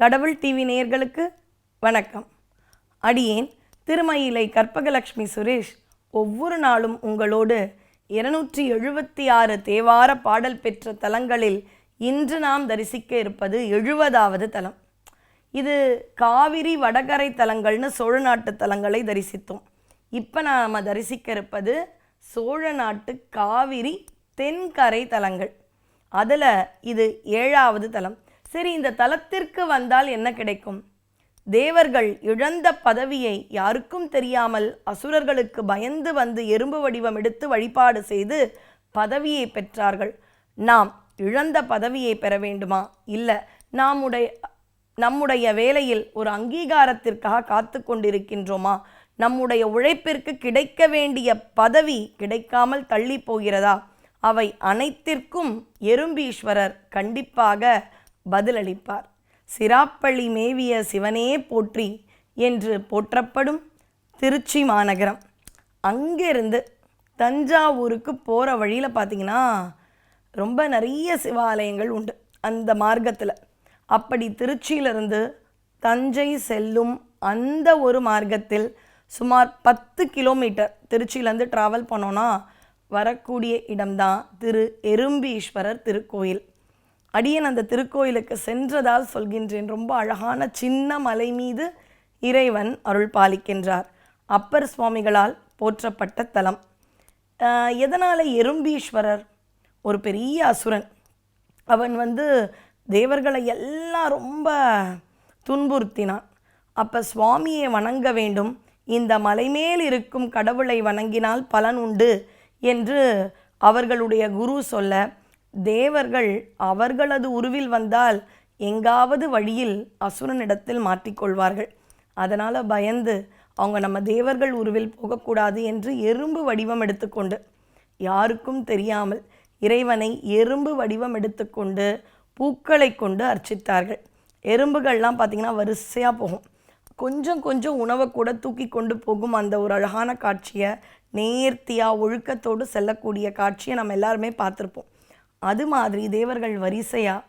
கடவுள் டிவி நேயர்களுக்கு வணக்கம். அடியேன் திருமயிலை கற்பகலட்சுமி சுரேஷ் ஒவ்வொரு நாளும் உங்களோடு இருநூற்றி எழுபத்தி ஆறு தேவார பாடல் பெற்ற தலங்களில் இன்று நாம் தரிசிக்க இருப்பது எழுபதாவது தலம். இது காவிரி வடகரை தலங்கள்னு சோழ நாட்டு தலங்களை தரிசித்தோம். இப்போ நாம் தரிசிக்க இருப்பது சோழ நாட்டு காவிரி தென்கரை தலங்கள். அதில் இது ஏழாவது தலம். சரி இந்த தலத்திற்கு வந்தால் என்ன கிடைக்கும்? தேவர்கள் இழந்த பதவியை யாருக்கும் தெரியாமல் அசுரர்களுக்கு பயந்து வந்து எறும்பு வடிவம் எடுத்து வழிபாடு செய்து பதவியை பெற்றார்கள். நாம் இழந்த பதவியை பெற வேண்டுமா? இல்லை நாமுடைய நம்முடைய வேலையில் ஒரு அங்கீகாரத்திற்காக காத்து கொண்டிருக்கின்றோமா? நம்முடைய உழைப்பிற்கு கிடைக்க வேண்டிய பதவி கிடைக்காமல் தள்ளி போகிறதா? அவை அனைத்திற்கும் எறும்பீஸ்வரர் கண்டிப்பாக பதிலளிப்பார். சிராப்பள்ளி மேவிய சிவனே போற்றி என்று போற்றப்படும் திருச்சி மாநகரம். அங்கிருந்து தஞ்சாவூருக்கு போகிற வழியில் பார்த்தீங்கன்னா ரொம்ப நிறைய சிவாலயங்கள் உண்டு அந்த மார்க்கத்தில். அப்படி திருச்சியிலிருந்து தஞ்சை செல்லும் அந்த ஒரு மார்க்கத்தில் சுமார் பத்து கிலோமீட்டர் திருச்சியிலேருந்து ட்ராவல் பண்ணோன்னா வரக்கூடிய இடம்தான் திரு எறும்பீஸ்வரர் திருக்கோயில். அடியன் அந்த திருக்கோயிலுக்கு சென்றதால் சொல்கின்றேன். ரொம்ப அழகான சின்ன மலை மீது இறைவன் அருள் பாலிக்கின்றார். அப்பர் சுவாமிகளால் போற்றப்பட்ட தலம். எதனால் எறும்பீஸ்வரர்? ஒரு பெரிய அசுரன். அவன் வந்து தேவர்களை எல்லாம் ரொம்ப துன்புறுத்தினான். அப்போ சுவாமியை வணங்க வேண்டும். இந்த மலைமேல் இருக்கும் கடவுளை வணங்கினால் பலன் உண்டு என்று அவர்களுடைய குரு சொல்ல தேவர்கள் அவர்களது உருவில் வந்தால் எங்காவது வழியில் அசுரனிடத்தில் மாட்டிக்கொள்வார்கள். அதனால் பயந்து அவங்க நம்ம தேவர்கள் உருவில் போகக்கூடாது என்று எறும்பு வடிவம் எடுத்துக்கொண்டு யாருக்கும் தெரியாமல் இறைவனை எறும்பு வடிவம் எடுத்துக்கொண்டு பூக்களை கொண்டு அர்ச்சித்தார்கள். எறும்புகள்லாம் பார்த்திங்கன்னா வரிசையாக போகும். கொஞ்சம் கொஞ்சம் உணவை கூட தூக்கி கொண்டு போகும் அந்த ஒரு அழகான காட்சியை நேர்த்தியாக ஒழுக்கத்தோடு செல்லக்கூடிய காட்சியை நம்ம எல்லாருமே பார்த்துருப்போம். அது மாதிரி தேவர்கள் வரிசையாக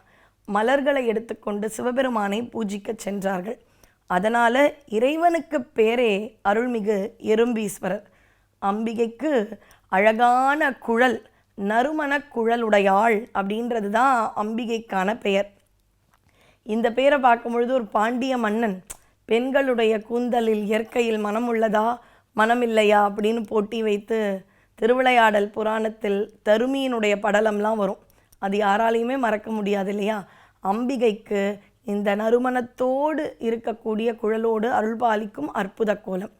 மலர்களை எடுத்துக்கொண்டு சிவபெருமானை பூஜிக்க சென்றார்கள். அதனால் இறைவனுக்கு பேரே அருள்மிகு எறும்பீஸ்வரர். அம்பிகைக்கு அழகான குழல் நறுமண குழலுடையாள் அப்படின்றது தான் அம்பிகைக்கான பெயர். இந்த பெயரை பார்க்கும் பொழுது ஒரு பாண்டிய மன்னன் பெண்களுடைய கூந்தலில் இயற்கையில் மனம் உள்ளதா? மனமில்லையா அப்படின்னு போட்டி வைத்து திருவிளையாடல் புராணத்தில் தருமியினுடைய படலம்லாம் வரும். அது யாராலையுமே மறக்க முடியாது இல்லையா? அம்பிகைக்கு இந்த நறுமணத்தோடு இருக்கக்கூடிய குழலோடு அருள்பாலிக்கும் அற்புத கோலம்.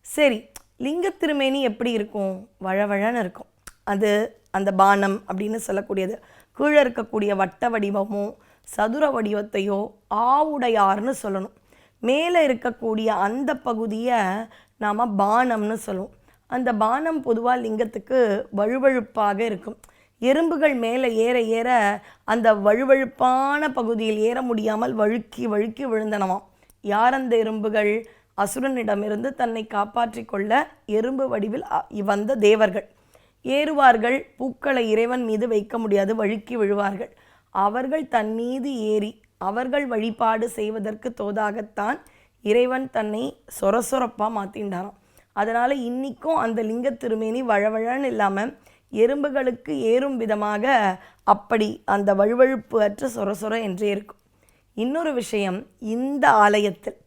சரி லிங்க திருமேனி எப்படி இருக்கும்? வழவழன்னு இருக்கும். அது அந்த பானம் அப்படின்னு சொல்லக்கூடியது. கீழே இருக்கக்கூடிய வட்ட வடிவமோ சதுர வடிவத்தையோ ஆவுடையார்னு சொல்லணும். மேலே இருக்கக்கூடிய அந்த பகுதியை நாம் பானம்னு சொல்லுவோம். அந்த பானம் பொதுவாக லிங்கத்துக்கு வழுவழுப்பாக இருக்கும். எறும்புகள் மேலே ஏற ஏற அந்த வழுவழுப்பான பகுதியில் ஏற முடியாமல் வழுக்கி வழுக்கி விழுந்தனவாம். யார் அந்த எறும்புகள்? அசுரனிடமிருந்து தன்னை காப்பாற்றிக் கொள்ள எறும்பு வடிவில் வந்த தேவர்கள். ஏறுவார்கள் பூக்களை இறைவன் மீது வைக்க முடியாது வழுக்கி விழுவார்கள். அவர்கள் தன் மீது ஏறி அவர்கள் வழிபாடு செய்வதற்கு தோதாகத்தான் இறைவன் தன்னை சொர சொரப்பாக மாற்றிண்டாராம் அதனால் இன்றைக்கும் அந்த லிங்க திருமேனி வழவழன்னு இல்லாமல் எறும்புகளுக்கு ஏறும் விதமாக அப்படி அந்த வழுவழுப்பு அற்ற சொர சொர என்றே இருக்கும். இன்னொரு விஷயம் இந்த ஆலயத்தில்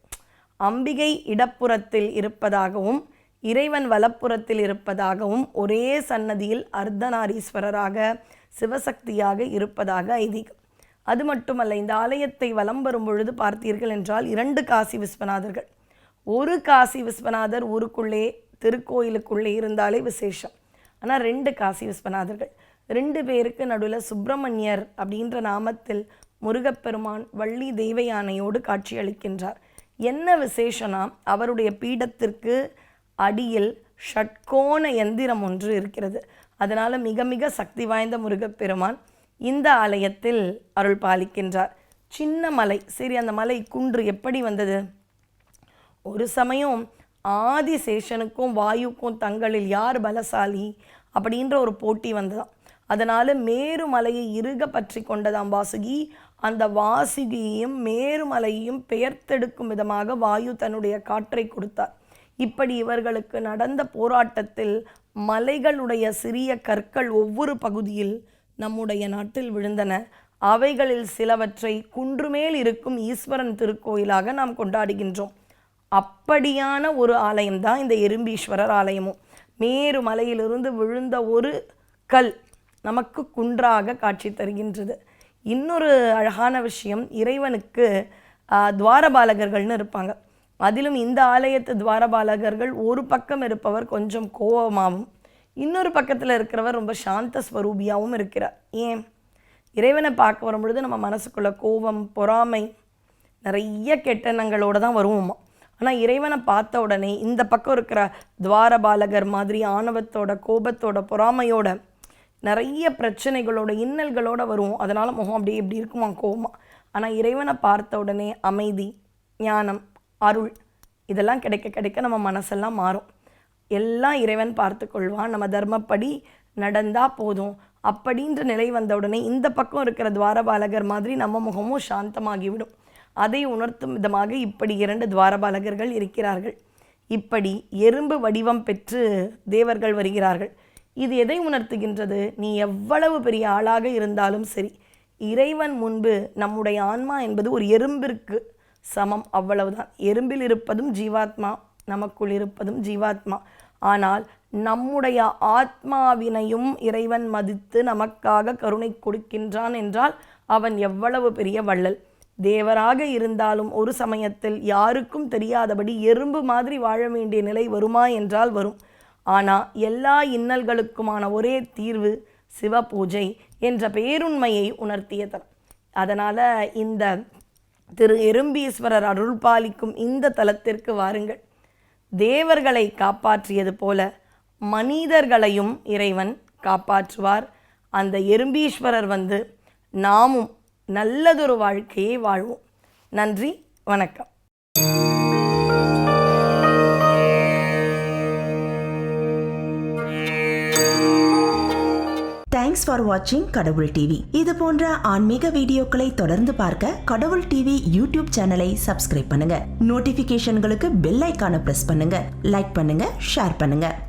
அம்பிகை இடப்புறத்தில் இருப்பதாகவும் இறைவன் வலப்புறத்தில் இருப்பதாகவும் ஒரே சன்னதியில் அர்த்தநாரீஸ்வரராக சிவசக்தியாக இருப்பதாக ஐதீகம். அது மட்டுமல்ல இந்த ஆலயத்தை வலம் வரும் பொழுது பார்த்தீர்கள் என்றால் இரண்டு காசி விஸ்வநாதர்கள். ஒரு காசி விஸ்வநாதர் ஊருக்குள்ளே திருக்கோயிலுக்குள்ளே இருந்தாலே விசேஷம். ஆனால் ரெண்டு காசி விஸ்வநாதர்கள். ரெண்டு பேருக்கு நடுவில் சுப்பிரமணியர் அப்படின்ற நாமத்தில் முருகப்பெருமான் வள்ளி தெய்வயானையோடு காட்சியளிக்கின்றார். என்ன விசேஷனா அவருடைய பீடத்திற்கு அடியில் ஷட்கோண எந்திரம் ஒன்று இருக்கிறது. அதனால் மிக மிக சக்தி வாய்ந்த முருகப்பெருமான் இந்த ஆலயத்தில் அருள் பாலிக்கின்றார். சின்ன மலை சரி அந்த மலை குன்று எப்படி வந்தது? ஒரு சமயம் ஆதிசேஷனுக்கும் வாயுக்கும் தங்களில் யார் பலசாலி? அப்படின்ற ஒரு போட்டி வந்ததாம். அதனால் மேருமலையை இறுக பற்றி கொண்டதாம் வாசுகி. அந்த வாசுகியையும் மேருமலையையும் பெயர்த்தெடுக்கும் விதமாக வாயு தன்னுடைய காற்றை கொடுத்தார். இப்படி இவர்களுக்கு நடந்த போராட்டத்தில் மலைகளுடைய சிறிய கற்கள் ஒவ்வொரு பகுதியில் நம்முடைய நாட்டில் விழுந்தன. அவைகளில் சிலவற்றை குன்றுமேல் இருக்கும் ஈஸ்வரன் திருக்கோயிலாக நாம் கொண்டாடுகின்றோம். அப்படியான ஒரு ஆலயம் தான் இந்த எறும்பீஸ்வரர் ஆலயமும். மேரு மலையிலிருந்து விழுந்த ஒரு கல் நமக்கு குன்றாக காட்சி தருகின்றது. இன்னொரு அழகான விஷயம் இறைவனுக்கு துவாரபாலகர்கள்னு இருப்பாங்க. அதிலும் இந்த ஆலயத்து துவாரபாலகர்கள் ஒரு பக்கம் இருப்பவர் கொஞ்சம் கோபமாகவும் இன்னொரு பக்கத்தில் இருக்கிறவர் ரொம்ப சாந்த ஸ்வரூபியாகவும் இருக்கிறார். ஏன்? இறைவனை பார்க்க வரும் பொழுது நம்ம மனசுக்குள்ள கோபம் பொறாமை நிறைய கெட்டணங்களோடு தான் வருவோமா? ஆனால் இறைவனை பார்த்த உடனே இந்த பக்கம் இருக்கிற துவாரபாலகர் மாதிரி ஆணவத்தோட கோபத்தோட பொறாமையோட நிறைய பிரச்சனைகளோட இன்னல்களோட வருவோம் அதனால் முகம் அப்படியே இப்படி இருக்குமா கோவமா ஆனால் இறைவனை பார்த்த உடனே அமைதி ஞானம் அருள் இதெல்லாம் கிடைக்க கிடைக்க நம்ம மனசெல்லாம் மாறும். எல்லாம் இறைவன் பார்த்து கொள்வான். நம்ம தர்மப்படி நடந்தால் போதும். அப்படின்ற நிலை வந்த உடனே இந்த பக்கம் இருக்கிற துவாரபாலகர் மாதிரி நம்ம முகமும் சாந்தமாகிவிடும். அதை உணர்த்தும் விதமாக இப்படி இரண்டு துவாரபாலகர்கள் இருக்கிறார்கள். இப்படி எறும்பு வடிவம் பெற்று தேவர்கள் வருகிறார்கள். இது எதை உணர்த்துகின்றது? நீ எவ்வளவு பெரிய ஆளாக இருந்தாலும் சரி இறைவன் முன்பு நம்முடைய ஆன்மா என்பது ஒரு எறும்பிற்கு சமம் அவ்வளவுதான். எறும்பில் இருப்பதும் ஜீவாத்மா நமக்குள் இருப்பதும் ஜீவாத்மா. ஆனால் நம்முடைய ஆத்மாவினையும் இறைவன் மதித்து நமக்காக கருணை கொடுக்கின்றான் என்றால் அவன் எவ்வளவு பெரிய வள்ளல்? தேவராக இருந்தாலும் ஒரு சமயத்தில் யாருக்கும் தெரியாதபடி எறும்பு மாதிரி வாழ வேண்டிய நிலை வருமா என்றால் வரும். ஆனால் எல்லா இன்னல்களுக்குமான ஒரே தீர்வு சிவ பூஜை என்ற பேருண்மையை உணர்த்திய தலம் அதனால் இந்த திரு எறும்பீஸ்வரர் அருள் பாலிக்கும் இந்த தலத்திற்கு வாருங்கள். தேவர்களை காப்பாற்றியது போல மனிதர்களையும் இறைவன் காப்பாற்றுவார். அந்த எறும்பீஸ்வரர் வந்து நாமும் நல்லதொரு வாழ்க்கையை வாழ்வோம். நன்றி வணக்கம். தேங்க்ஸ் ஃபார் வாட்சிங் கடவுள் டிவி இது போன்ற ஆன்மீக வீடியோக்களை தொடர்ந்து பார்க்க கடவுள் டிவி யூடியூப் சேனலை சப்ஸ்கிரைப் பண்ணுங்க. நோட்டிபிகேஷன்களுக்கு பெல் ஐக்கான பிரஸ் பண்ணுங்க. லைக் பண்ணுங்க ஷேர் பண்ணுங்க.